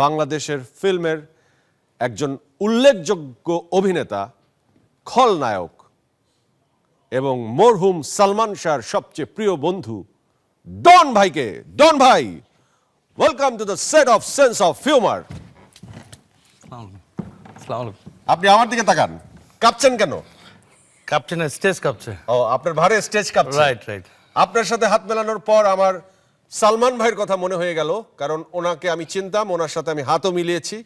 বাংলাদেশের ফিল্মের একজন উল্লেখযোগ্য অভিনেতা খলনায়ক এবং মরহুম সালমান শাহর সবচেয়ে প্রিয় বন্ধু ডন ভাইকে। ডন ভাই welcome to the set of sense of humour আপনি আমার দিকে তাকান। কাঁপছেন কেন? কাঁপছে না স্টেজ কাঁপছে। ও আপনার ভারে স্টেজ কাঁপছে। রাইট রাইট আপনার সাথে হাত মেলানোর পর আমার সালমান ভাইয়ের কথা মনে হয়ে গেল কারণ ওনাকে আমি চিনতাম ওনার সাথে আমি হাতও মিলিয়েছি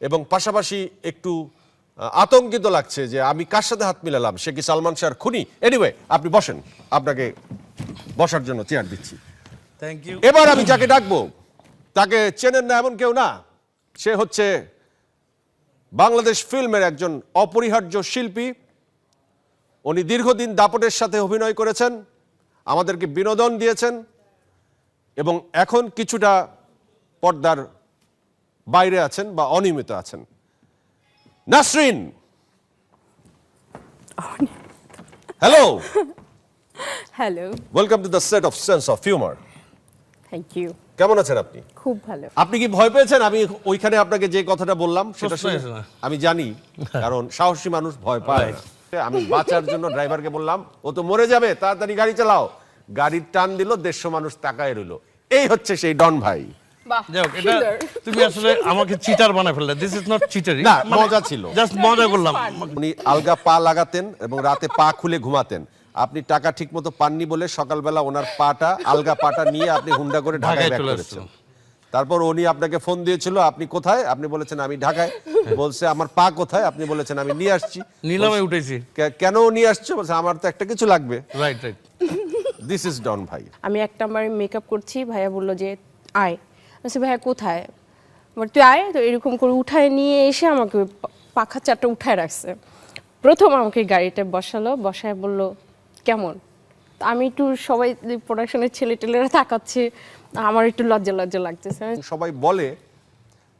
এবং পাশাপাশি একটু আতঙ্কিত লাগছে যে আমি কার সাথে হাত মিলালাম সে কি সালমান শাহর খুনি? এনিওয়ে আপনি বসেন আপনাকে বসার জন্য চেয়ার দিচ্ছি। থ্যাংক ইউ এবার আমি যাকে ডাকবো তাকে চেনেন না এমন কেউ না সে হচ্ছে বাংলাদেশ ফিল্মের একজন অপরিহার্য শিল্পী। উনি দীর্ঘদিন দাপটের সাথে অভিনয় করেছেন আমাদেরকে বিনোদন দিয়েছেন এবং এখন কিছুটা পর্দার বাইরে আছেন বা অনিয়মিত আছেন। Nasrin! Hello hello welcome to the set of sense of humour thank you কেমন আছেন আপনি? খুব ভালো। আপনি কি ভয় পেয়েছেন? আমি ওইখানে আপনাকে যে কথাটা বললাম সেটা শুনে না। আমি জানি কারণ সাহসী মানুষ ভয় পায়। আমি বাঁচার জন্য ড্রাইভারকে বললাম ও তো মরে যাবে তাড়াতাড়ি গাড়ি চালাও। গাড়ির টান দিল দেড়শো মানুষ তাকায় রইল। এই হচ্ছে সেই ডন ভাই। বাহ যাই হোক এটা তুমি আসলে আমাকে চিটার বানায় ফেললে। দিস ইজ নট চিটারি না, মজা ছিল। জাস্ট মজা করলাম। উনি আলগা পা লাগাতেন এবং রাতে পা খুলে ঘুমাতেন। আপনি টাকা ঠিক মতো পাননি বলে সকালবেলা ওনার পাটা আলগা পাটা নিয়ে আপনি হুন্ডা করে ঢাকায় ঢাকায় ব্যাক করেছেন। তারপর উনি আপনাকে ফোন দিয়েছিল আপনি কোথায়? আপনি বলেছেন আমি ঢাকায়। বলছে আমার পা কোথায়? আপনি বলেছেন আমি নিয়ে আসছি। নিলামে উঠেছি। কেন নিয়ে আসছো? বলছে আমার তো একটা কিছু লাগবে। Right right this is Don ভাই আমি এক নাম্বার মেকআপ করছি ভাইয়া বলল যে আয়। বলছি ভাইয়া কোথায়? বলে, তুই আয়। তো এরকম করে উঠায় নিয়ে এসে আমাকে পাখা চারটা উঠায় রাখছে। প্রথম আমাকে গাড়িতে বসালো বসায় বলল কেমন? আমি একটু সবাই প্রোডাকশনের ছেলে টেলেরা তাকাচ্ছে আমার একটু লজ্জা লজ্জা লাগতেছে। সবাই বলে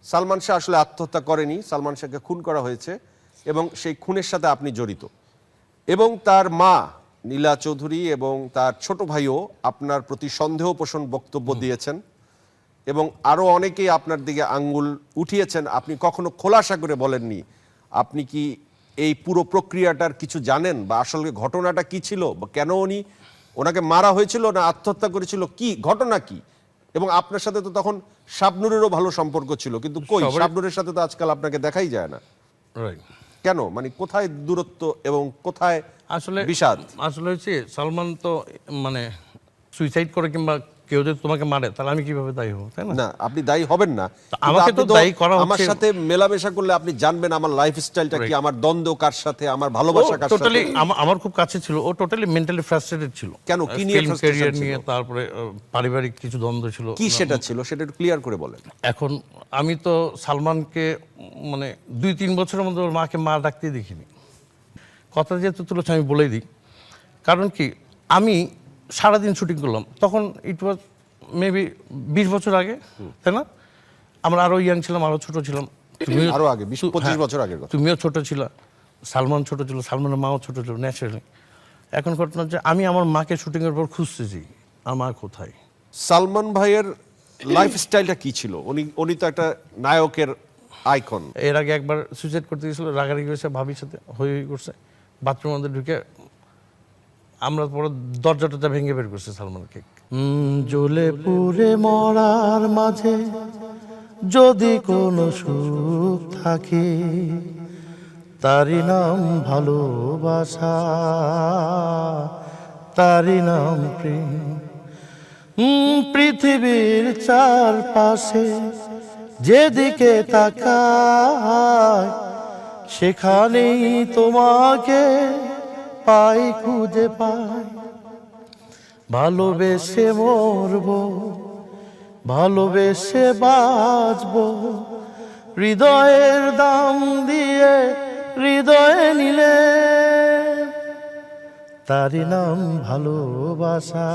সালমান শাহ আসলে আত্মহত্যা করেনি সালমান শাহকে খুন করা হয়েছে এবং সেই খুনের সাথে আপনি জড়িত এবং তার মা নীলা চৌধুরী এবং তার ছোট ভাইও আপনার প্রতি সন্দেহ পোষণ বক্তব্য দিয়েছেন এবং আরও অনেকেই আপনার দিকে আঙ্গুল উঠিয়েছেন। আপনি কখনো খোলাসা করে বলেননি। আপনি কি এই পুরো প্রক্রিয়াটার কিছু জানেন? বা আসলে ঘটনাটা কি ছিল? বা কেন উনি ওনাকে মারা হয়েছিল না আত্মহত্যা করেছিল? কি ঘটনা কি? এবং আপনার সাথে তো তখন শাবনুরেরও ভালো সম্পর্ক ছিল। কিন্তু কই? শাবনুরের সাথে তো আজকাল আপনাকে দেখাই যায় না। রাইট কেন? মানে কোথায় দূরত্ব এবং কোথায় আসলে বিষাদ? আসলে হচ্ছে সালমান তো মানে সুইসাইড করে কিংবা কেউ যদি তোমাকে মারে তাহলে আমি কীভাবে দায়ী হব তাই না? আপনি দায়ী হবেন না। আমাকে তো দায়ী করা আমার সাথে মেলামেশা করলে আপনি জানবেন আমার লাইফ স্টাইলটা কি আমার দ্বন্দ্ব কার সাথে আমার ভালোবাসা কার সাথে। টোটালি আমার খুব কাছে ছিল ও টোটালি মেন্টালি ফ্রাস্ট্রেটেড ছিল। কেন? কি নিয়ে ছিল? নিয়ে তারপরে পারিবারিক কিছু দ্বন্দ্ব ছিল। কি সেটা ছিল? সেটা একটু ক্লিয়ার করে বলেন। এখন আমি তো সালমানকে মানে দুই তিন বছরের মধ্যে ওর মাকে মা ডাকতে দেখিনি। কথা যেহেতু তুলেছে আমি বলেই দিই। কারণ কি আমি সারাদিন শুটিং করলাম। তখন ইট ওয়াজ মেবি বিশ বছর আগে তাই না? আমরা আরও ইয়াং ছিলাম আরও ছোট ছিলাম। তুমিও আরও আগে, 20, 25 হ্যাঁ, বছর আগে কথা। তুমিও ছোট ছিল সালমান ছোট ছিল সালমানের মাও ছোট ছিল ন্যাচারালি এখন ঘটনা হচ্ছে আমি আমার মাকে শুটিংয়ের পর খুঁজতেছি আমার মা কোথায়? সালমান ভাইয়ের লাইফ স্টাইলটা কি ছিল? উনি উনি তো একটা নায়কের আইকন এর আগে একবার সুইসাইড করতে গেছিল রাগারাগি হয়েছে ভাবির সাথে হই হই করছে। বাথরুমের মধ্যে ঢুকে আমরা পরে দরজাটা ভেঙে বের করছে সালমানকে। জ্বলে পুরে মরার মাঝে যদি কোনো সুখ থাকে তারই নাম ভালোবাসা তারই নাম প্রেম। হুম, পৃথিবীর চারপাশে যেদিকে তাকায় সেখানেই তোমাকে পাই, খুঁজে পাই। ভালোবেসে মরব, ভালোবেসে বাঁচব, হৃদয়ের দাম দিয়ে হৃদয়ে নিলে। তারি নাম ভালোবাসা,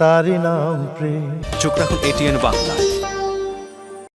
তারি নাম প্রেম। চোখ রাখুন, এটিএন বাংলায়